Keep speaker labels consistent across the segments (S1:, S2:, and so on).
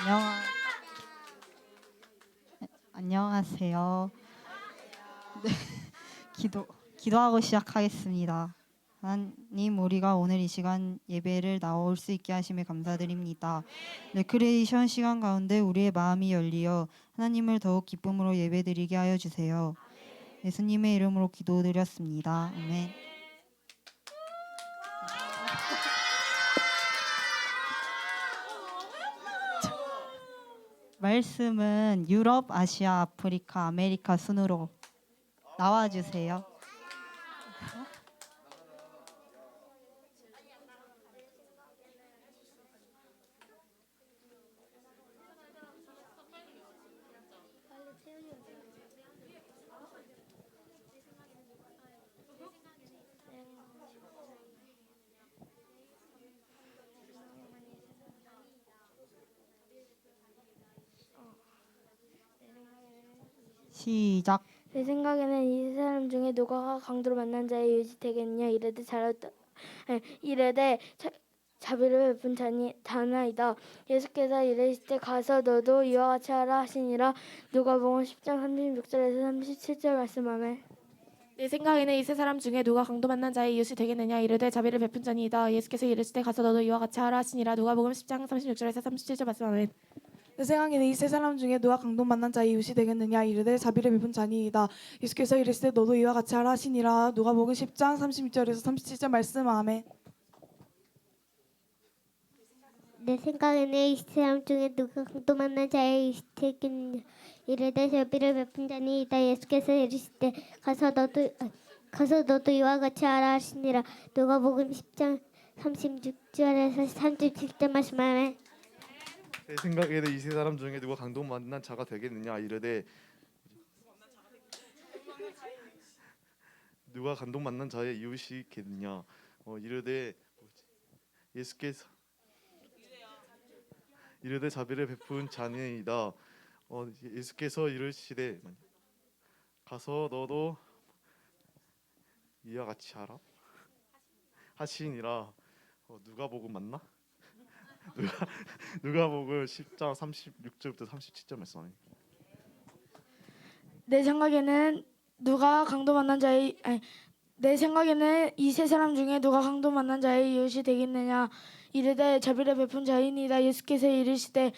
S1: 안녕. 네, 안녕하세요. 네, 기도 기도하고 시작하겠습니다. 하나님 우리가 오늘 이 시간 예배를 나올 수 있게 하심에 감사드립니다. 레크레이션 시간 가운데 우리의 마음이 열리어 하나님을 더욱 기쁨으로 예배드리게 하여 주세요. 예수님의 이름으로 기도드렸습니다. 아멘. 말씀은 유럽, 아시아, 아프리카, 아메리카 순으로 나와 주세요. 시작.
S2: 내 생각에는 이 사람 중에 누가 강도로 만난 자의 유지 되겠냐? 이르되 잘했다 에, 이르되 자, 자비를 베푼 자니 다나이다. 예수께서 이르실 때 가서 너도 이와 같이 하라 하시니라. 누가복음 10장 36절에서 37절 말씀하며.
S3: 내 생각에는 이 세 사람 중에 누가 강도 만난 자의 이웃이 되겠느냐? 이르되 자비를 베푼 자니이다. 예수께서 이르실 때 가서 너도 이와 같이 하라 하시니라. 누가복음 10장 36절에서 37절 말씀하면
S4: 내 생각에는 이 세 사람 중에 누가 강도 만난 자의 이웃이 되겠느냐? 이르되 자비를 베푼 자니이다. 예수께서 이르시되 너도 이와 같이 하라 하시니라. 누가복음 10장 36절에서 37절 말씀하매
S5: 내 생각에는 이 사람 중에 누가 강도 만난 자의 이웃이 되겠느냐? 이르되 자비를 베푼 자니이다. 예수께서 이르실 때 가서 너도 아, 가서 너도 이와 같이 하라 하시니라. 누가복음 10장 36절에서 37절 말씀하며
S6: 내 생각에는 이 세 사람 중에 누가 강도 만난 자가 되겠느냐 이르되 누가 감동 만난 자의 이웃이겠느냐 어, 이르되? 예수께서 이르되 자비를 베푼 자니이다 어, 예수께서 이르시되 가서 너도 이와 같이 하라 하시니라 어, 누가 보고 맞나? 누가 누가복음 10장 36절부터 37절 말씀하네.
S2: 내 생각에는 누가 강도 만난 자의 아니, 내 생각에는 이 세 사람 중에 누가 강도 만난 자의 이웃이 되겠느냐 이르되 자비를 베푼 자이니이다 예수께서 이르시되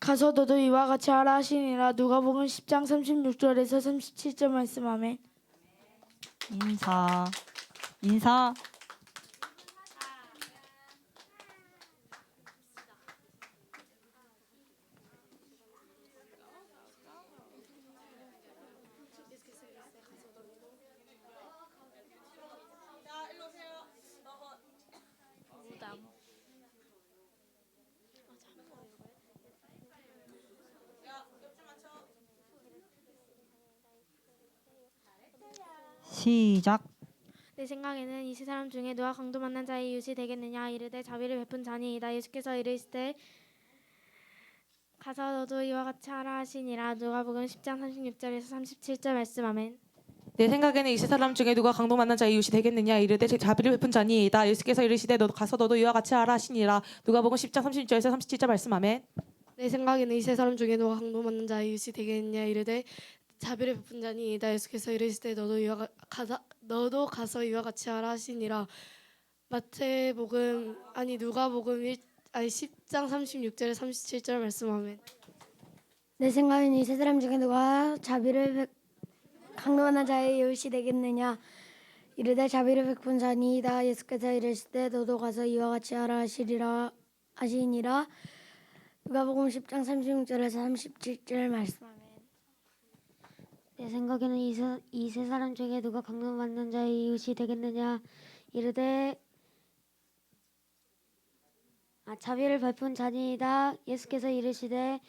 S2: 가서 너도 이와 같이 하라 하시니라 누가복음 10장 36절에서 37절 말씀하며
S1: 인사. 인사. 시작.
S2: 내 생각에는 이세 사람 중에 누가 강도 만난 자의 이웃이 되겠느냐? 이르되 자비를 베푼 자니이다. 예수께서 이르시되 가서 너도 이와 같이 하라 하시니라. 누가복음 10장 36절에서 37절 말씀. 아멘.
S3: 내 생각에는 이세 사람 중에 누가 강도 만난 자의 이웃이 되겠느냐? 이르되 자비를 베푼 자니이다. 예수께서 이르시되 너도 가서 너도 이와 같이 하라 하시니라. 누가복음 10장 36절에서 37절 말씀하면
S7: 내 생각에는 이 세 사람 중에 누가 강도 만난 자의 이웃이 되겠느냐? 이르되 자비를 베푼 자니 이다 예수께서 이르시되 너도 이와 가, 가사, 너도 가서 이와 같이 하라 하시니라. 마태복음 아니 누가복음 1 아니 10장 36절에 37절 말씀하면
S2: 내 생각에는 이세 사람 중에 누가 자비를 베, 강도 만난 자의 이웃이 되겠느냐? 이르되 자비를 베푼 자니이다 예수께서 이르시되 너도 가서 이와 같이 하라 하시리라 하시니라. 누가복음 10장 36절에서 37절 말씀하면
S5: 내 생각에는 이 세 사람 중에 누가 강도 만난 자의 이웃이 되겠느냐? 이르되 아, 자비를 베푼 자니이다. 예수께서 이르시되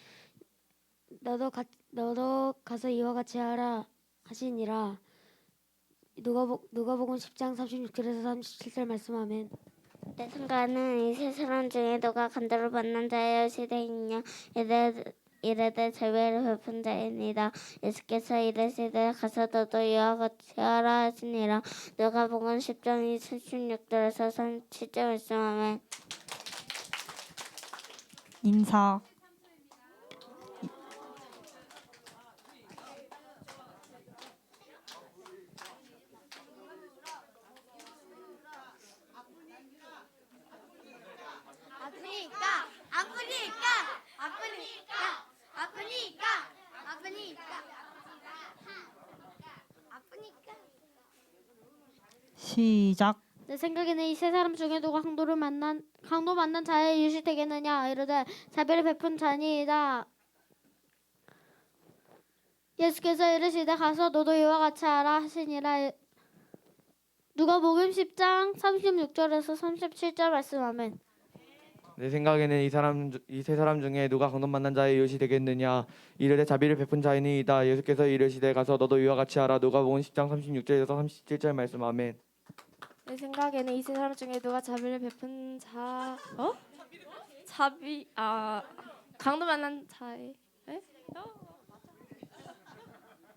S5: 너도 가, 너도 가서 이와 같이 하라 하시니라. 누가복 누가 복음 10장 36절에서 37절 말씀하면
S8: 내 생각에는 이세 사람 중에 누가 간도를 만난 자의 되겠냐 이르되 이르되 자비를 베푼 자이니라 예수께서 이르시되 가서 너도 이와 같이 하라 하시니라 누가 복음 10장 36절에서 37절 말씀하면
S1: 인사.
S2: 아프니까 아프니까 아프니까 아프니까
S1: 시작.
S5: 내 생각에는 이 세 사람 중에 누가 강도를 만난 강도 만난 자의 이웃이 되겠느냐 이르되 자비를 베푼 자니이다. 예수께서 이르시되 가서 너도 이와 같이 하라 하시니라. 누가 복음 10장 36절에서 37절 말씀 아멘.
S9: 내 생각에는 이 사람 이 세 사람 중에 누가 강도 만난 자의 이웃이 되겠느냐 이르되 자비를 베푼 자이니이다 예수께서 이르시되 가서 너도 이와 같이 하라 누가복음 10장 36절에서 37절 말씀 아멘
S10: 내 생각에는 이 세 사람 중에 누가 자비를 베푼 자 어? 자비 아 강도 만난 자의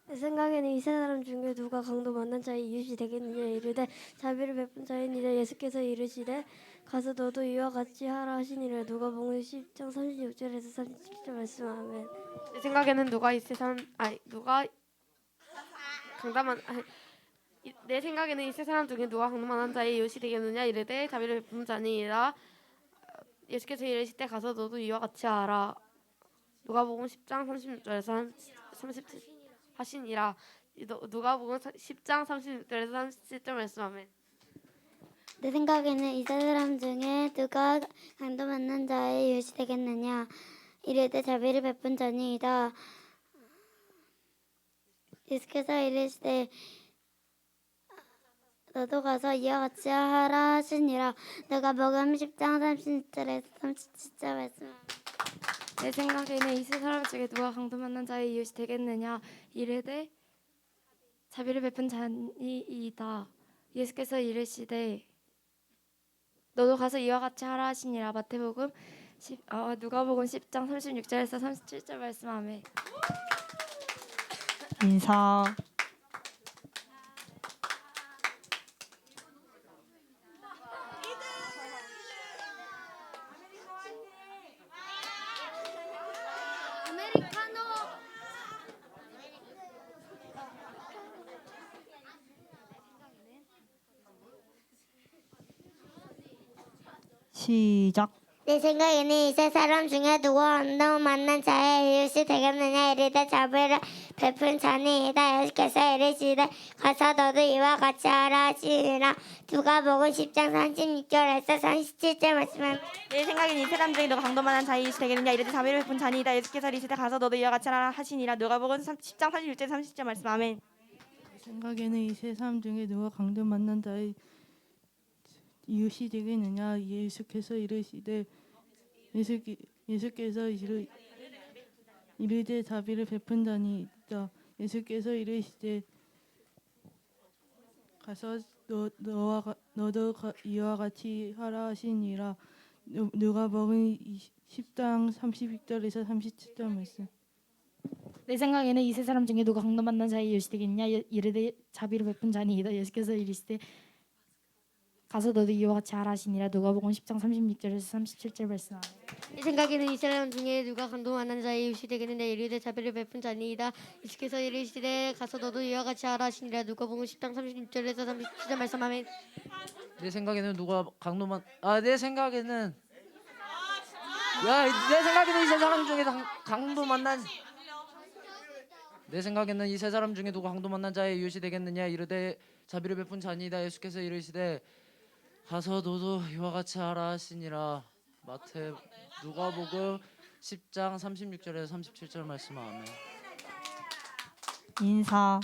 S5: 내 생각에는 이 세 사람 중에 누가 강도 만난 자의 이웃이 되겠느냐 이르되 자비를 베푼 자이니라 예수께서 이르시되 가서 너도 이와 같이 하라 하시니라 누가복음 10장 36절에서 37절 말씀 아멘.
S10: 내 생각에는 누가 이세 사람 아니 누가 강다만 아니, 이- 내 생각에는 이세 사람 중에 누가 강도 만난 자의 이웃이 되겠느냐 이르되 자비를 베푼 자니라. 예수께서 이르실 때 가서 너도 이와 같이 하라. 누가복음 10장 36절에서 37 하시니라. 너- 누가복음 10장 36절에서 37절 말씀 아멘.
S5: 내 생각에는 이세 사람 중에 누가 강도 만난 자의 이웃이 되겠느냐? 이르되 자비를 베푼 자니이다. 예수께서 이르시되 너도 가서 이와 같이 하라 하시니라. 내가 먹음 10장 30절에서 37절 말씀
S10: 내 생각에는 이세 사람 중에 누가 강도 만난 자의 이웃이 되겠느냐? 이르되 자비를 베푼 자니이다. 예수께서 이르시되 너도 가서 이와 같이 하라 하시니라. 마태복음 10, 아, 누가복음 10장 36절에서 37절 말씀하며.
S1: 인사.
S2: 아메리카노
S1: 시작.
S5: 내 생각에는 이세 사람 중에 누가 언덕 만난 자의 이웃이 되겠느냐 이르되 자비를 베푼 자니이다. 예수께서 이르시되 가서 너도 이와 같이 하라 하시니라. 누가복음 10장 36절에서 37절 말씀합니다
S11: 내 생각엔 이 사람 중에 너가 강도 만한 자의 이웃이 되겠느냐? 이르되 자비를 베푼 자니이다. 예수께서 이르시되 가서 너도 이와 같이 하라 하시니라. 누가복음 10장 36절 30절 말씀. 아멘.
S12: 생각에는 이 세 사람 중에 누가 강도 만난 자의 이웃이 되겠느냐? 예수께서 이르시되 예수 예수께서 이르 이르되 자비를 베푼 자니 있다 예수께서 이르시되 가서 너 너와 가- 너도 가- 이와 같이 하라 하시니라. 누- 누가복음 10장 32절에서 37절 말씀.
S10: 내 생각에는 이 세 사람 중에 누가 강도 만난 자의 이웃이 되겠냐 예- 이르되 자비를 베푼 자니이다. 예수께서 이르시되 가서 너도 이와 같이 하라 하시니라. 누가복음 10장 36절에서 37절 말씀
S5: 내 생각에는 이 사람 중에 누가 강도 만난 자의 이웃이 되겠는데 이르되 자비를 베푼 자니이다. 예수께서 이르시되 가서 너도 이와 같이 하라 하시니라. 누가복음 10장 36절에서 37절 말씀하면
S13: 내 생각에는 누가 강도만 아 내 생각에는 야내 생각에는 이 세 사람 중에 강, 강도 만난 내 생각에는 이 세 사람 중에 누가 강도 만난 자의 이웃이 되겠느냐 이르되 자비를 베푼 자니이다. 예수께서 이르시되 가서 너도 이와 같이 하라 하시니라 마태 누가복음 10장 36절에서 37절 말씀 아멘
S1: 인사.